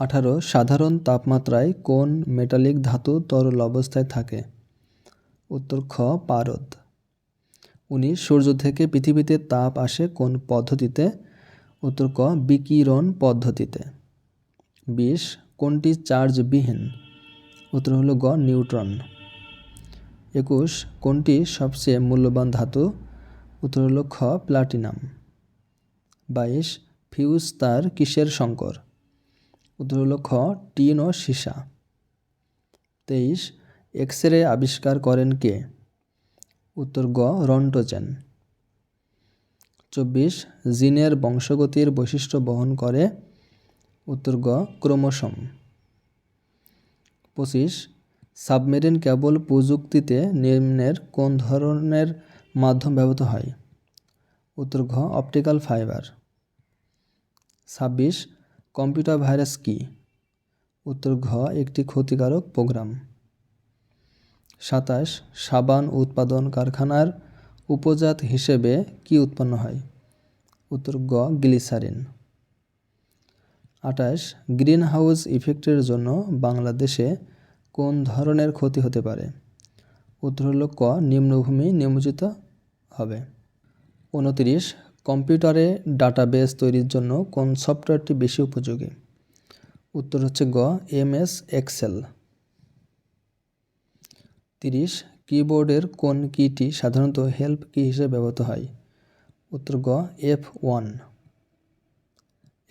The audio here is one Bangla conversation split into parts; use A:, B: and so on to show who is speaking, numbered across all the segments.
A: আঠারো, সাধারণ তাপমাত্রায় কোন মেটালিক ধাতু তরল অবস্থায় থাকে? উত্তর, খ, পারদ। উনিশ, সূর্য থেকে পৃথিবীতে তাপ আসে কোন পদ্ধতিতে? উত্তর, ক, বিকিরণ পদ্ধতিতে। বিশ, কোনটি চার্জবিহীন? উত্তর হলো গ, নিউট্রন। একুশ, কোনটি সবচেয়ে মূল্যবান ধাতু? উত্তর হলো খ, প্লাটিনাম। বাইশ, ফিউজ তার কিসের সংকর? উত্তর হলো খ টিন ও সীসা। তেইশ এক্স রে আবিষ্কার করেন কে? উত্তর গ, রন্টোজেন। চব্বিশ, জিনের বংশগতির বৈশিষ্ট্য বহন করে। উত্তর গ, ক্রোমোসোম। পঁচিশ, সাবমেরিন কেবল প্রযুক্তিতে নিম্নের কোন ধরনের মাধ্যম ব্যবহৃত হয়? উত্তর ঘ, অপটিক্যাল ফাইবার। ছাব্বিশ কম্পিউটার ভাইরাস কি? উত্তর, ঘ, একটি ক্ষতিকারক প্রোগ্রাম। সাতাশ, সাবান উৎপাদন কারখানার উপজাত হিসেবে কি উৎপন্ন হয়? উত্তর, গ, গ্লিসারিন। আঠাশ গ্রিন হাউস ইফেক্টের জন্য বাংলাদেশে কোন ধরনের ক্ষতি হতে পারে? উত্তর হল, ক, নিম্নভূমি নিমজ্জিত হবে। উনতিরিশ কম্পিউটারে ডাটাবেস তৈরির জন্য কোন সফটওয়্যারটি বেশি উপযোগী? উত্তর হচ্ছে গ, এম এস, এক্সেল। তিরিশ, কিবোর্ডের কোন কিটি সাধারণত হেল্প কি হিসেবে ব্যবহৃত হয়? উত্তর গ, এফ ওয়ান।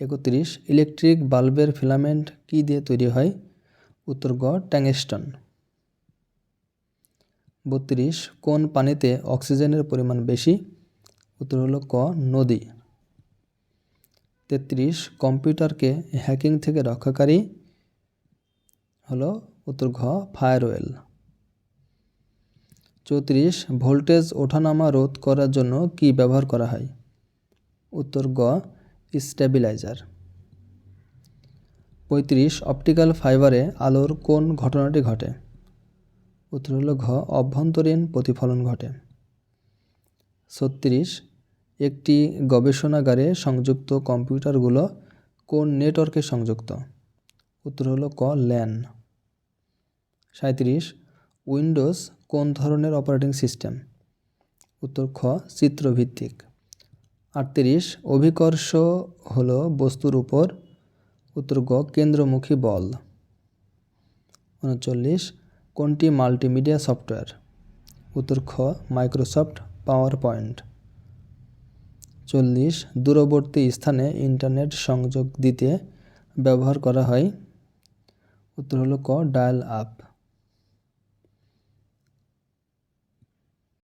A: একত্রিশ, ইলেকট্রিক বাল্বের ফিলামেন্ট কি দিয়ে তৈরি হয়? উত্তর গ ট্যাংস্টন বত্রিশ, কোন পানিতে অক্সিজেনের পরিমাণ বেশি? উত্তর হলো ক, নদী। তেত্রিশ, কম্পিউটারকে হ্যাকিং থেকে রক্ষাকারী হলো উত্তর ঘ, ফায়ারওয়েল। চৌত্রিশ, ভোল্টেজ ওঠানামা রোধ করার জন্য কি ব্যবহার করা হয়? উত্তর গ, স্টেবিলাইজার। পঁয়ত্রিশ, অপটিক্যাল ফাইবারে আলোর কোন ঘটনাটি ঘটে? উত্তর হল ঘ, অভ্যন্তরীণ প্রতিফলন ঘটে। ছত্রিশ একটি গবেষণাগারে সংযুক্ত কম্পিউটারগুলো কোন নেটওয়ার্কে সংযুক্ত? উত্তর হলো ক ল্যান সাঁত্রিশ উইন্ডোজ কোন ধরনের অপারেটিং সিস্টেম? উত্তর খ, চিত্রভিত্তিক। আটত্রিশ, অভিকর্ষ হলো বস্তুর উপর। উত্তর গ, কেন্দ্রমুখী বল। উনচল্লিশ, কোনটি মাল্টিমিডিয়া সফটওয়্যার? উত্তর খ, মাইক্রোসফট পাওয়ার পয়েন্ট চল্লিশ দূরবর্তী স্থানে ইন্টারনেট সংযোগ দিতে ব্যবহার করা হয়। উত্তর হলো ক ডায়াল আপ।